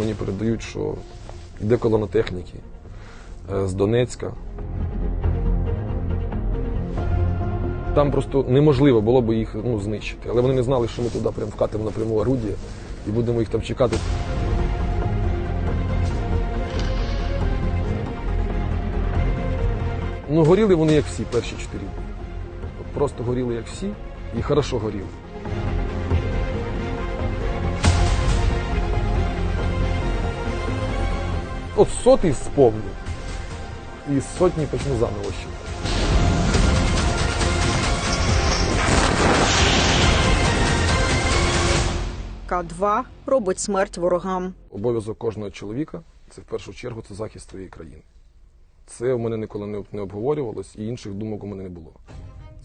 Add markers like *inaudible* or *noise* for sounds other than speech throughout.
Мені передають, що йде колона техніки е, з Донецька. Там просто неможливо було б їх ну, знищити. Але вони не знали, що ми туди прям вкатимо напряму орудія і будемо їх там чекати. Ну, горіли вони як всі перші чотири. Просто горіли як всі і хорошо горіли. От сотий вспомню. І з сотні почну заново ще. К2 робить смерть ворогам. Обов'язок кожного чоловіка це в першу чергу це захист своєї країни. Це в мене ніколи не, не обговорювалось, і інших думок у мене не було.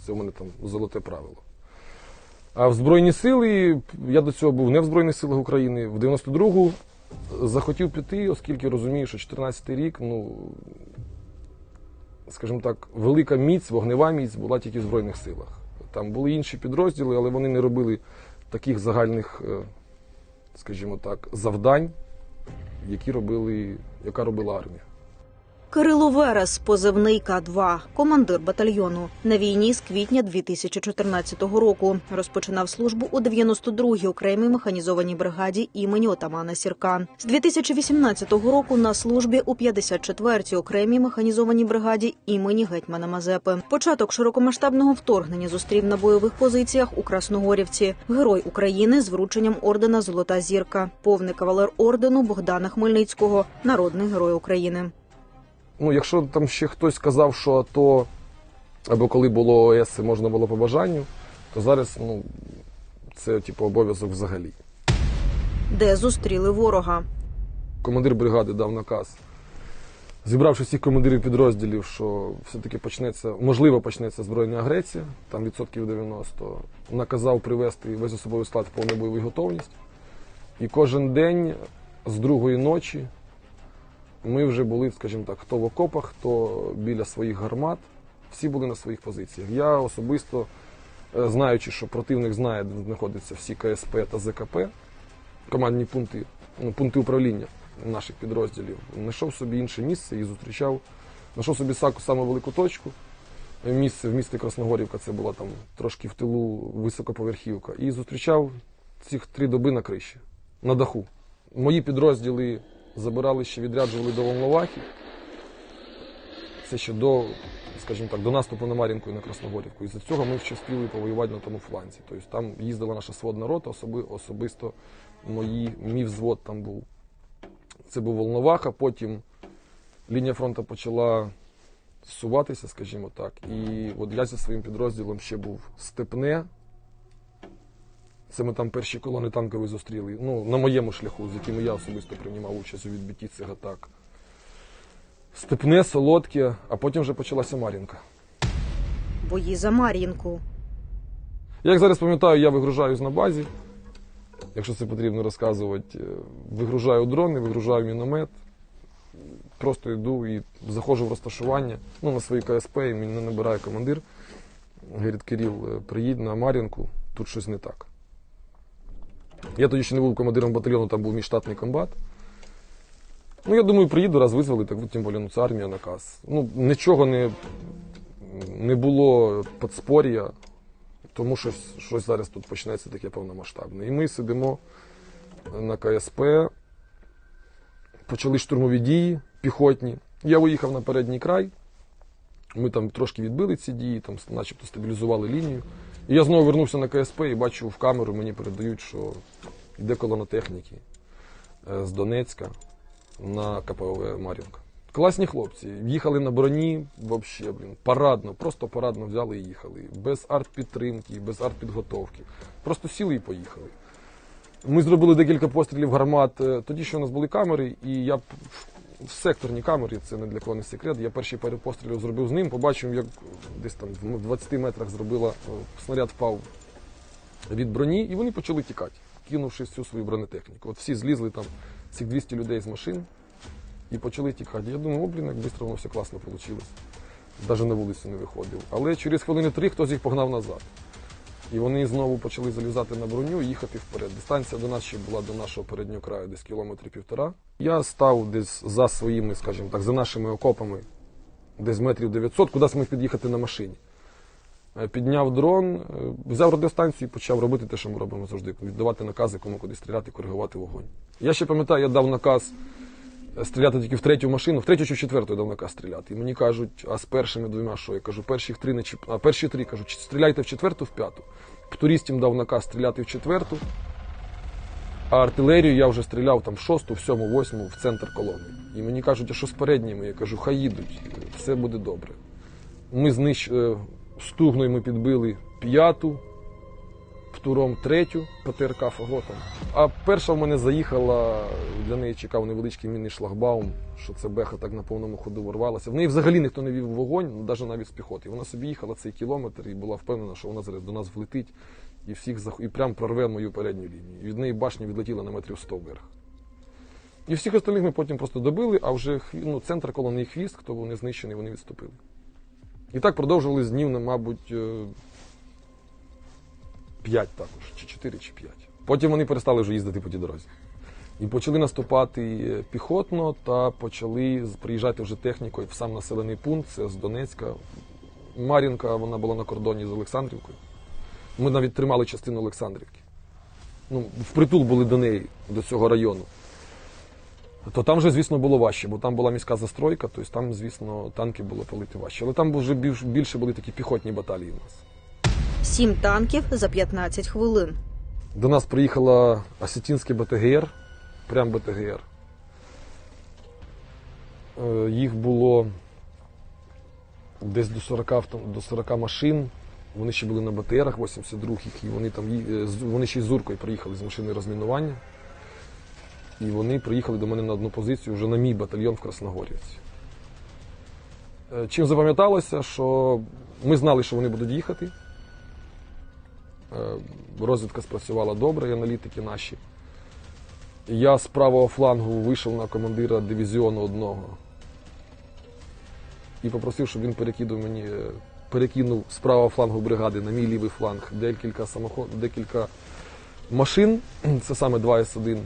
Це у мене там золоте правило. А в Збройні сили я до цього був не в Збройних силах України. В 92-гу захотів піти, оскільки розумію, що 14-й рік, ну скажімо так, велика міць, вогнева міць була тільки в Збройних силах. Там були інші підрозділи, але вони не робили таких загальних, е, скажімо так, завдань, які робили, яка робила армія. Кирило Верес, позивний К2, командир батальйону. На війні з квітня 2014 року розпочинав службу у 92-й окремій механізованій бригаді імені отамана Сірка. З 2018 року на службі у 54-й окремій механізованій бригаді імені гетьмана Мазепи. Початок широкомасштабного вторгнення зустрів на бойових позиціях у Красногорівці. Герой України з врученням ордена Золота зірка, повний кавалер ордену Богдана Хмельницького, народний герой України. Ну, якщо там ще хтось сказав, що АТО або коли було ОС, можна було по бажанню, то зараз ну, це типу, обов'язок взагалі. де зустріли ворога. Командир бригади дав наказ, зібравши всіх командирів підрозділів, що все-таки почнеться, можливо, почнеться збройна агресія, там відсотків 90, наказав привести весь особовий склад в повну бойову готовність. І кожен день з другої ночі ми вже були, скажімо так, хто в окопах, хто біля своїх гармат. Всі були на своїх позиціях. Я особисто, е, знаючи, що противник знає, де знаходяться всі КСП та ЗКП, командні пункти, ну, пункти управління наших підрозділів, знайшов собі інше місце і зустрічав. Знайшов собі саку саму велику точку. Місце в місті Красногорівка, це була там трошки в тилу високоповерхівка. І зустрічав цих три доби на криші, на даху. Мої підрозділи забирали ще відряджували до Волновахи. Це ще до, скажімо так, до наступу на Мар'їнку і на Красногорівку. І за цього ми ще встигли повоювати на тому фланзі. Тобто там їздила наша сводна рота, особи, особисто мої, мій взвод там був. Це був Волноваха, потім лінія фронту почала зсуватися, скажімо так. І от я зі своїм підрозділом ще був Степне. Це ми там перші колони танкові зустріли. Ну, на моєму шляху, з якими я особисто приймав участь у відбитті цих атак. Степне, солодке, а потім вже почалася Мар'їнка. Бої за Мар'їнку. Як зараз пам'ятаю, я вигружаюсь на базі. Якщо це потрібно розказувати, е, вигружаю дрони, вигружаю міномет. Просто йду і заходжу в розташування ну, на свої КСП, і мене набирає командир. Говорить, Кирил, е, приїдь на Мар'їнку, тут щось не так. Я тоді ще не був командиром батальйону, там був мій штатний комбат. Ну, я думаю, приїду, раз визвали, так тим більше, ну, це армія наказ. Ну, нічого не, не було подспор'я, тому що щось зараз тут почнеться таке повномасштабне. І ми сидимо на КСП, почали штурмові дії піхотні. Я уїхав на передній край. Ми там трошки відбили ці дії, там начебто стабілізували лінію. І я знову вернувся на КСП і бачу в камеру, мені передають, що йде колона техніки е, з Донецька на КПВ Мар'їнка. Класні хлопці. Їхали на броні, вообще, блін, парадно, просто парадно взяли і їхали. Без артпідтримки, без артпідготовки. Просто сіли і поїхали. Ми зробили декілька пострілів гармат. Е, Тоді ще у нас були камери, і я в секторні камери, це не для кого не секрет. Я перші пару пострілів зробив з ним, побачив, як десь там в 20 метрах зробила, е, снаряд впав від броні, і вони почали тікати, кинувши всю свою бронетехніку. От всі злізли там, цих 200 людей з машин, і почали тікати. Я думаю, о, блін, як швидко воно все класно вийшло. Навіть на вулицю не виходив. Але через хвилини три хтось їх погнав назад. І вони знову почали залізати на броню і їхати вперед. Дистанція до нас ще була до нашого переднього краю, десь кілометрів півтора. Я став десь за своїми, скажімо так, за нашими окопами, десь метрів 900, куди зміг під'їхати на машині. Е, Підняв дрон, е, взяв радіостанцію і почав робити те, що ми робимо завжди. Віддавати накази, кому куди стріляти, коригувати вогонь. Я ще пам'ятаю, я дав наказ стріляти тільки в третю машину, в третю чи в четверту я дав наказ стріляти. І мені кажуть, а з першими двома що? Я кажу, перших три не чіп... а перші три кажу, «Чи стріляйте в четверту, в п'яту. Туристам дав наказ стріляти в четверту, а артилерію я вже стріляв там в шосту, в сьому, восьму, в центр колони. І мені кажуть, а що з передніми? Я кажу, хай їдуть, все буде добре. Ми знищ... е, стугною ми підбили п'яту, птуром третю ПТРК фаготом. А перша в мене заїхала, для неї чекав невеличкий мінний шлагбаум, що це беха так на повному ходу ворвалася. В неї взагалі ніхто не вів вогонь, навіть навіть з піхоти. Вона собі їхала цей кілометр і була впевнена, що вона зараз до нас влетить і всіх зах... і прям прорве мою передню лінію. І від неї башня відлетіла на метрів 100 вверх. І всіх остальних ми потім просто добили, а вже ну, центр колони і хвіст, хто був не знищений, вони відступили. І так продовжували з днів, мабуть, е, 5 також, чи 4, чи 5. Потім вони перестали вже їздити по тій дорозі. І почали наступати е, піхотно та почали приїжджати вже технікою в сам населений пункт, це з Донецька. Мар'їнка, вона була на кордоні з Олександрівкою. Ми навіть тримали частину Олександрівки. Ну, впритул були до неї, до цього району. То там вже, звісно, було важче, бо там була міська застройка, тобто там, звісно, танки було палити важче. Але там вже більше були такі піхотні баталії у нас. Сім танків за 15 хвилин. До нас приїхала Осетінський БТГР, прям БТГР. Е, Їх було десь до 40, авто- до 40 машин. Вони ще були на БТРах 82-х, і вони там е, вони ще й з Зуркою приїхали з машини розмінування. І вони приїхали до мене на одну позицію вже на мій батальйон в Красногорівці. Е, Чим запам'яталося, що ми знали, що вони будуть їхати. Е, Розвідка спрацювала добре, і аналітики наші. Я з правого флангу вийшов на командира дивізіону одного і попросив, щоб він перекидав мені, е, перекинув з правого флангу бригади на мій лівий фланг декілька самоход, декілька машин, *clears throat* це саме 2 С1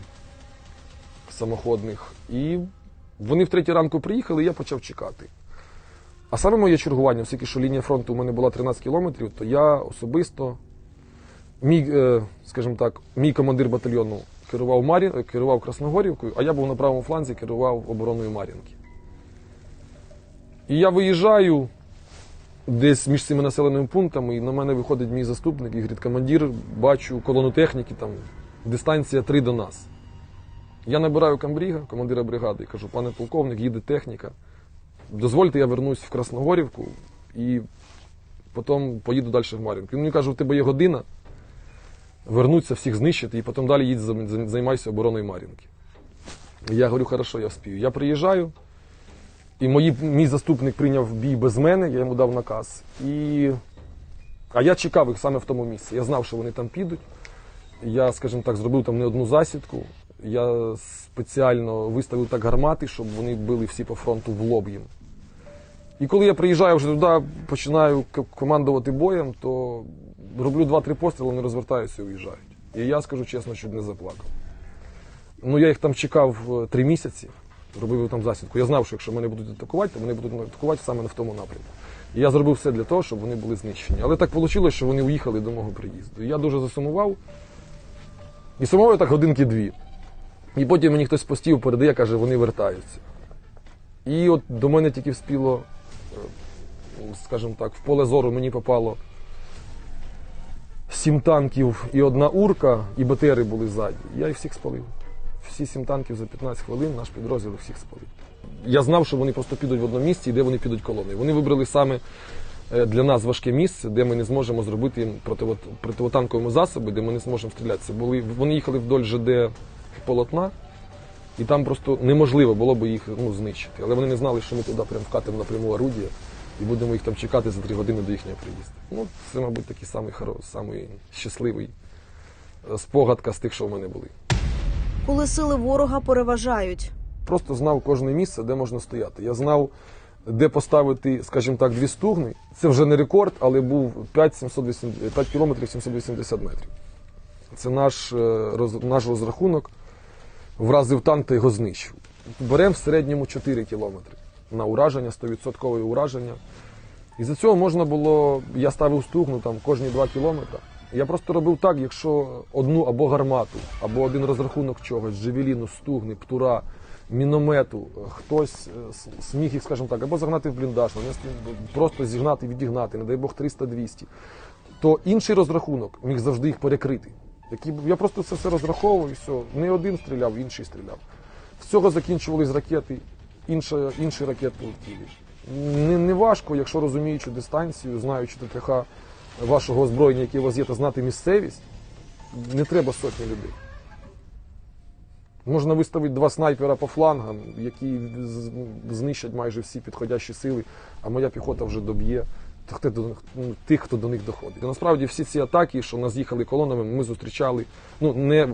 самоходних. І вони в третій ранку приїхали, і я почав чекати. А саме моє чергування, оскільки що лінія фронту у мене була 13 кілометрів, то я особисто Мій, е, скажімо так, мій командир батальйону керував Марі... е, керував Красногорівкою, а я був на правому фланзі, керував обороною Мар'їнки. І я виїжджаю десь між цими населеними пунктами, і на мене виходить мій заступник і говорить, командир, бачу колону техніки, там дистанція 3 до нас. Я набираю камбріга, командира бригади, і кажу, пане полковник, їде техніка. Дозвольте, я вернусь в Красногорівку і потім поїду далі в Мар'їнку. Він мені каже, у тебе є година вернуться, всіх знищити, і потім далі їдь займайся обороною Мар'їнки. Я говорю, хорошо, я вспію. Я приїжджаю, і мої, мій заступник прийняв бій без мене, я йому дав наказ. І... А я чекав їх саме в тому місці. Я знав, що вони там підуть. Я, скажімо так, зробив там не одну засідку. Я спеціально виставив так гармати, щоб вони били всі по фронту в лоб їм. І коли я приїжджаю вже туди, починаю командувати боєм, то роблю два-три постріли, вони розвертаються і уїжджають. І я скажу чесно, що не заплакав. Ну, я їх там чекав е, три місяці, робив там засідку. Я знав, що якщо мене будуть атакувати, то вони будуть атакувати саме в тому напрямку. І я зробив все для того, щоб вони були знищені. Але так вийшло, що вони уїхали до мого приїзду. І я дуже засумував. І сумував я так годинки дві. І потім мені хтось постів передає, каже, вони вертаються. І от до мене тільки вспіло, е, скажімо так, в поле зору мені попало сім танків і одна урка, і БТРи були ззаді. Я їх всіх спалив. Всі сім танків за 15 хвилин наш підрозділ всіх спалив. Я знав, що вони просто підуть в одному місці і де вони підуть колоною. Вони вибрали саме е, для нас важке місце, де ми не зможемо зробити їм противо- противотанкові засоби, де ми не зможемо стріляти. Це були, вони їхали вдоль ЖД полотна, і там просто неможливо було б їх ну, знищити. Але вони не знали, що ми туди прям вкатимо напряму орудія і будемо їх там чекати за три години до їхнього приїзду. Ну, це, мабуть, такий самий, хоро- самий щасливий е, спогадка з тих, що в мене були. Коли сили ворога переважають. Просто знав кожне місце, де можна стояти. Я знав де поставити, скажімо так, дві стугни. Це вже не рекорд, але був 5, 780, 5 кілометрів 780 метрів. Це наш, е, роз- наш розрахунок. Вразив танк та його знищив. Беремо в середньому 4 кілометри на ураження, 100% ураження. І за цього можна було, я ставив стугну там кожні 2 кілометри. Я просто робив так, якщо одну або гармату, або один розрахунок чогось, джевеліну, стугни, птура, міномету, хтось е, с- зміг їх, скажімо так, або загнати в бліндаж, просто зігнати, відігнати, не дай Бог 300-200, то інший розрахунок міг завжди їх перекрити. Я просто це все розраховував і все. Не один стріляв, інший стріляв. З цього закінчувались ракети, інша, інший ракет полетіли. Не, не важко, якщо розуміючи дистанцію, знаючи ТТХ вашого озброєння, яке у вас є, та знати місцевість, не треба сотні людей. Можна виставити два снайпера по флангам, які знищать майже всі підходящі сили, а моя піхота вже доб'є тих, хто до них- ну, доходить. І насправді всі ці атаки, що нас їхали колонами, ми зустрічали, ну не е,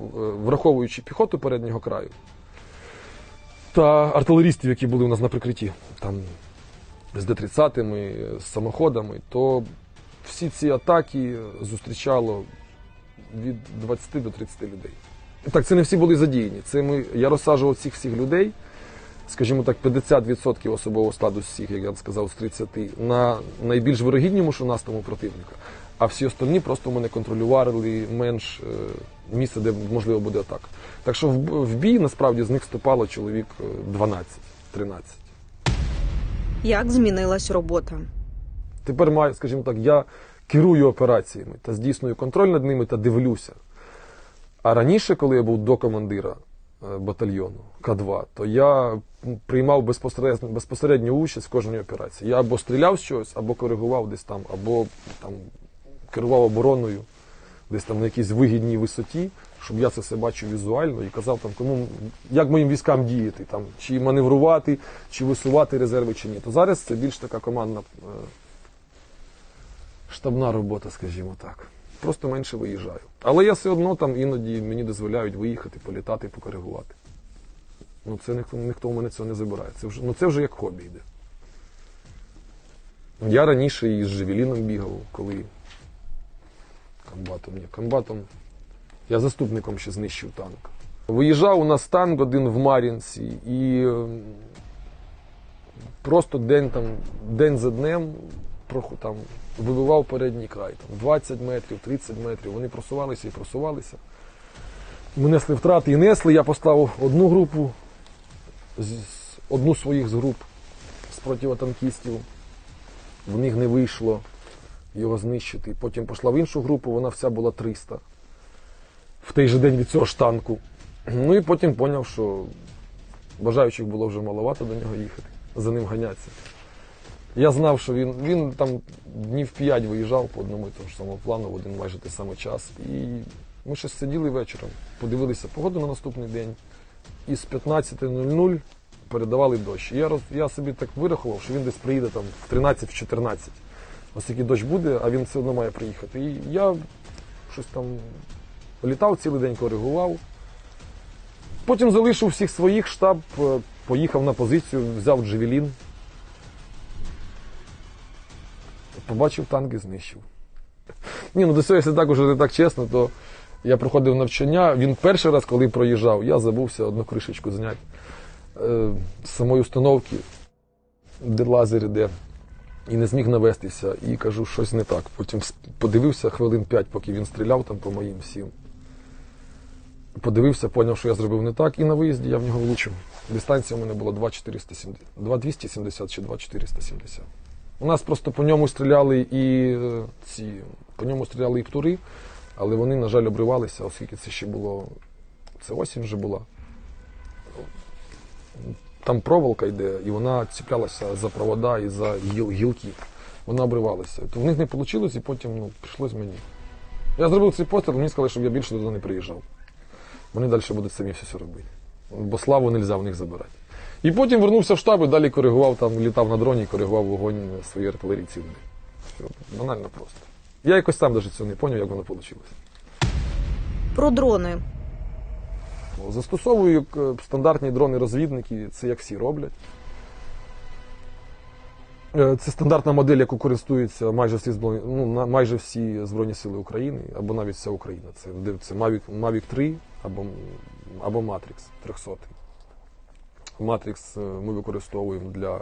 враховуючи піхоту переднього краю та артилерістів, які були у нас на прикритті, там з Д-30, з самоходами, то всі ці атаки зустрічало від 20 до 30 людей. Так, це не всі були задіяні. Це ми, я розсаджував цих всіх людей, скажімо так, 50% особового складу всіх, як я сказав, з 30, на найбільш вирогіднішому настому противника. А всі остальні просто мене контролювали менш е, місце, де можливо буде атака. Так що в, бій насправді з них вступало чоловік е, 12-13. Як змінилась робота? Тепер маю, скажімо так, я керую операціями та здійснюю контроль над ними та дивлюся. А раніше, коли я був до командира е, батальйону К2, то я приймав безпосередню, безпосередню участь в кожній операції. Я або стріляв з чогось, або коригував десь там, або там керував обороною десь там на якійсь вигідній висоті, щоб я це все бачив візуально і казав там, кому як моїм військам діяти, там, чи маневрувати, чи висувати резерви, чи ні. То зараз це більш така командна е, штабна робота, скажімо так. Просто менше виїжджаю. Але я все одно там іноді мені дозволяють виїхати, політати, покоригувати. Ну, це ніхто, ніхто у мене цього не забирає. Це вже, ну, це вже як хобі йде. Я раніше і з Жевеліном бігав, коли комбатом. Ні, комбатом. Я заступником ще знищив танк. Виїжджав у нас танк один в Мар'їнці і просто день, там, день за днем там, вибивав передній край. Там, 20 метрів, 30 метрів. Вони просувалися і просувалися. Ми несли втрати і несли. Я поставив одну групу, одну своїх з груп з противотанкістів. В них не вийшло його знищити. Потім пішла в іншу групу, вона вся була 300 в той же день від цього ж танку. Ну і потім зрозумів, що бажаючих було вже маловато до нього їхати, за ним ганятися. Я знав, що він, він там днів 5 виїжджав по одному і тому ж самому плану в один майже той самий час. І ми щось сиділи вечором, подивилися погоду на наступний день. І з 15.00 передавали дощ. Я, роз, я собі так вирахував, що він десь приїде там в 13-14. Оскільки дощ буде, а він все одно має приїхати. І я щось там літав цілий день, коригував. Потім залишив всіх своїх штаб, е, поїхав на позицію, взяв Джевелін. Побачив танк і знищив. *laughs* Ні, ну до цього, якщо так уже не так чесно, то я проходив навчання. Він перший раз, коли проїжджав, я забувся одну кришечку зняти е, з самої установки, де лазер іде, і не зміг навестися. І кажу, щось не так. Потім подивився хвилин 5, поки він стріляв там по моїм всім. Подивився, зрозумів, що я зробив не так, і на виїзді я в нього влучив. Дистанція у мене була 2,470 2,270 чи 2,470. У нас просто по ньому стріляли і е, ці, по ньому стріляли і птури, але вони, на жаль, обривалися, оскільки це ще було. Це осінь вже була. Там проволока йде, і вона цеплялася за провода і за гіл, гілки. Вона обривалася. То в них не вийшло, і потім ну, прийшлось мені. Я зробив цей постріл, мені сказали, щоб я більше туди не приїжджав. Вони далі будуть самі все робити. Бо славу не можна в них забирати. І потім вернувся в штаб і далі коригував, там літав на дроні і коригував вогонь своєї артилерії цілий банально просто. Я якось сам навіть цього не зрозумів, як воно вийшло. Про дрони. Застосовую е, стандартні дрони-розвідники, це як всі роблять. Е, Це стандартна модель, яку користуються майже всі збройні, ну, майже всі Збройні Сили України, або навіть вся Україна. Це, це Mavic, Mavic 3 або, або Matrix 300. Matrix е, ми використовуємо для,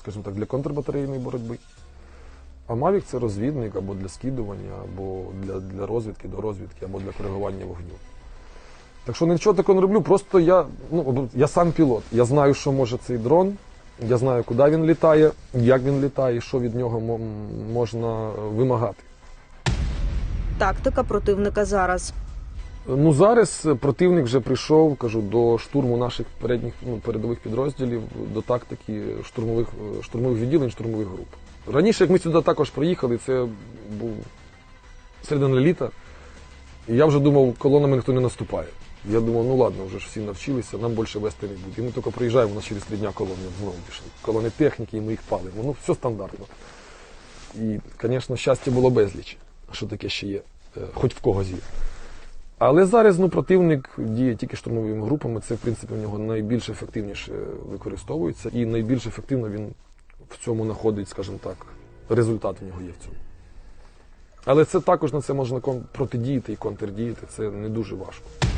скажімо так, для контрбатарейної боротьби. А Mavic це розвідник або для скидування, або для, для розвідки, до розвідки, або для коригування вогню. Так що нічого такого не роблю, просто я, ну, я сам пілот. Я знаю, що може цей дрон, я знаю, куди він літає, як він літає, і що від нього мо- можна вимагати. Тактика противника зараз. Ну зараз противник вже прийшов, кажу, до штурму наших передніх ну, передових підрозділів, до тактики штурмових е, штурмових відділень, штурмових груп. Раніше, як ми сюди також приїхали, це був середина літа, і я вже думав, колонами ніхто не наступає. Я думав, ну ладно, вже ж всі навчилися, нам більше вести не буде. І ми тільки приїжджаємо, у нас через три дня колони знову пішли. Колони техніки, і ми їх палимо. Ну, все стандартно. І, звісно, щастя було безліч, що таке ще є, е, хоч в когось є. Але зараз ну, противник діє тільки штурмовими групами. Це, в принципі, в нього найбільш ефективніше використовується і найбільш ефективно він в цьому знаходить, скажімо так, результат в нього є в цьому. Але це також на це можна протидіяти і контрдіяти. Це не дуже важко.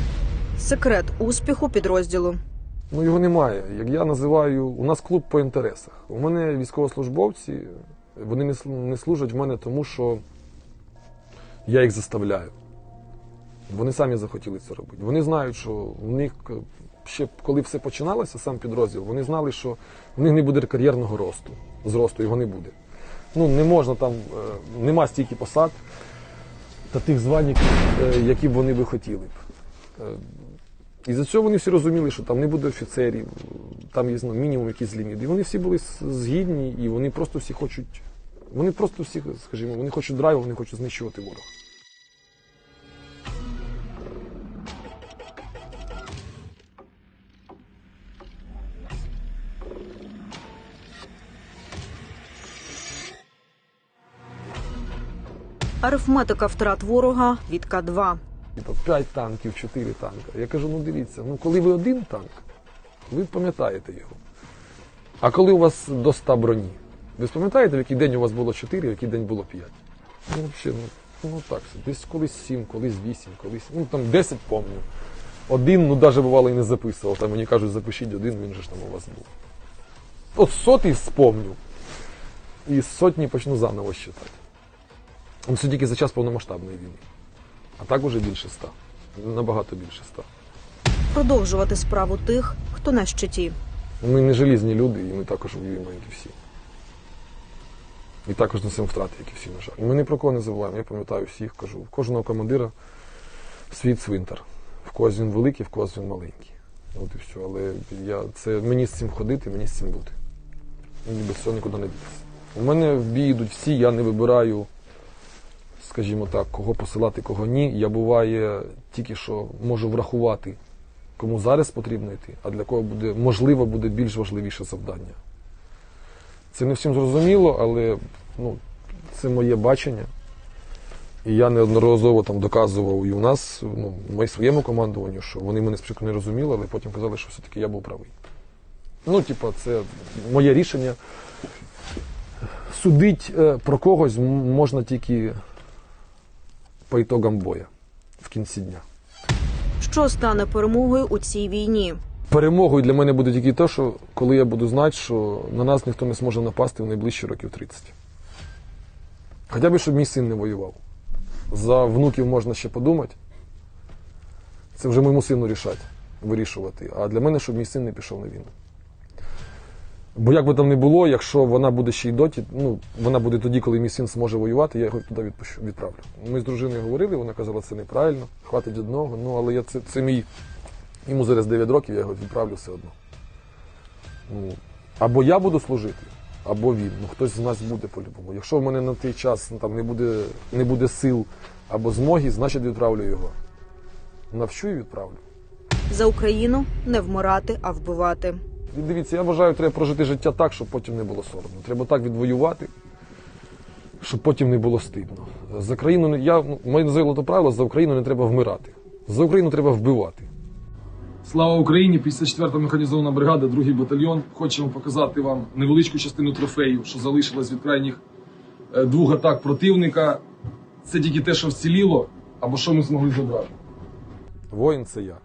Секрет успіху підрозділу. Ну його немає. Як я називаю, у нас клуб по інтересах. У мене військовослужбовці, вони не служать в мене тому, що я їх заставляю. Вони самі захотіли це робити. Вони знають, що в них е, ще коли все починалося, сам підрозділ, вони знали, що в них не буде кар'єрного росту. Зросту його не буде. Ну, не можна там, е, нема стільки посад та тих звань, е, які б вони би хотіли б. Е, і за цього вони всі розуміли, що там не буде офіцерів, там є ну, мінімум якийсь ліміт. І вони всі були згідні, і вони просто всі хочуть. Вони просто всі, скажімо, вони хочуть драйву, вони хочуть знищувати ворога. Арифметика втрат ворога від К2. Типу 5 танків, 4 танка. Я кажу, ну дивіться, ну коли ви один танк, ви пам'ятаєте його. А коли у вас до 100 броні, ви пам'ятаєте, в який день у вас було 4, в який день було 5? Ну, взагалі, ну, ну так, десь колись 7, колись 8, колись, ну там 10 помню. Один, ну навіть бувало і не записував. Там мені кажуть, запишіть один, він же ж там у вас був. От сотий спомню. І сотні почну заново считати. Це тільки за час повномасштабної війни. А так уже більше ста. Набагато більше ста. Продовжувати справу тих, хто на щиті. Ми не желізні люди, і ми також воюємо, як і всі. І також несемо втрати, як і всі, на жаль. І Ми ні про кого не забуваємо. Я пам'ятаю всіх, кажу, в кожного командира свій цвинтар. В когось він великий, в когось він маленький. От і все. Але я, це, мені з цим ходити, мені з цим бути. Мені без цього нікуди не дітися. У мене в бій йдуть всі, я не вибираю, скажімо так, кого посилати, кого ні. Я буває тільки що можу врахувати, кому зараз потрібно йти, а для кого буде, можливо, буде більш важливіше завдання. Це не всім зрозуміло, але ну, це моє бачення. І я неодноразово там доказував і у нас, ну, в своєму командуванню, що вони мене спочатку не розуміли, але потім казали, що все-таки я був правий. Ну, типа, це моє рішення. Судить е, про когось можна тільки по ітогам боя в кінці дня. Що стане перемогою у цій війні? Перемогою для мене буде тільки те, що коли я буду знати, що на нас ніхто не зможе напасти в найближчі років 30. Хоча б, щоб мій син не воював. За внуків можна ще подумати. Це вже моєму сину рішати, вирішувати. А для мене, щоб мій син не пішов на війну. Бо як би там не було, якщо вона буде ще й доті, ну, вона буде тоді, коли мій син зможе воювати, я його туди відпущу, відправлю. Ми з дружиною говорили, вона казала, це неправильно, хватить одного. Ну, але я це, це мій Йому зараз 9 років, я його відправлю все одно. Ну, або я буду служити, або він. Ну, хтось з нас буде по-любому. Якщо в мене на той час ну, там, не, буде, не буде сил або змоги, значить відправлю його. Навчу і відправлю. За Україну не вмирати, а вбивати. І дивіться, я вважаю, треба прожити життя так, щоб потім не було соромно. Треба так відвоювати, щоб потім не було стидно. За країну не я ну, моє золоте правило, за Україну не треба вмирати. За Україну треба вбивати. Слава Україні! 54-та механізована бригада, другий батальйон. Хочемо показати вам невеличку частину трофеїв, що залишилось від крайніх е, двох атак противника. Це тільки те, що вціліло, або що ми змогли забрати. Воїн це я.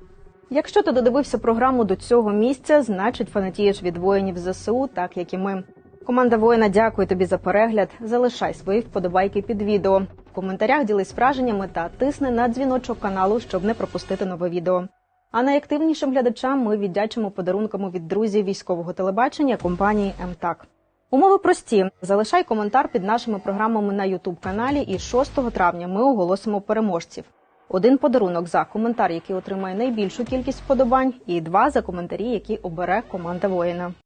Якщо ти додивився програму до цього місця, значить фанатієш від воїнів ЗСУ, так як і ми. Команда воїна дякує тобі за перегляд. Залишай свої вподобайки під відео. В коментарях ділись враженнями та тисни на дзвіночок каналу, щоб не пропустити нове відео. А найактивнішим глядачам ми віддячимо подарунками від друзів військового телебачення компанії МТАК. Умови прості. Залишай коментар під нашими програмами на YouTube каналі, і 6 травня ми оголосимо переможців. Один подарунок за коментар, який отримає найбільшу кількість вподобань, і два за коментарі, які обере команда воїна.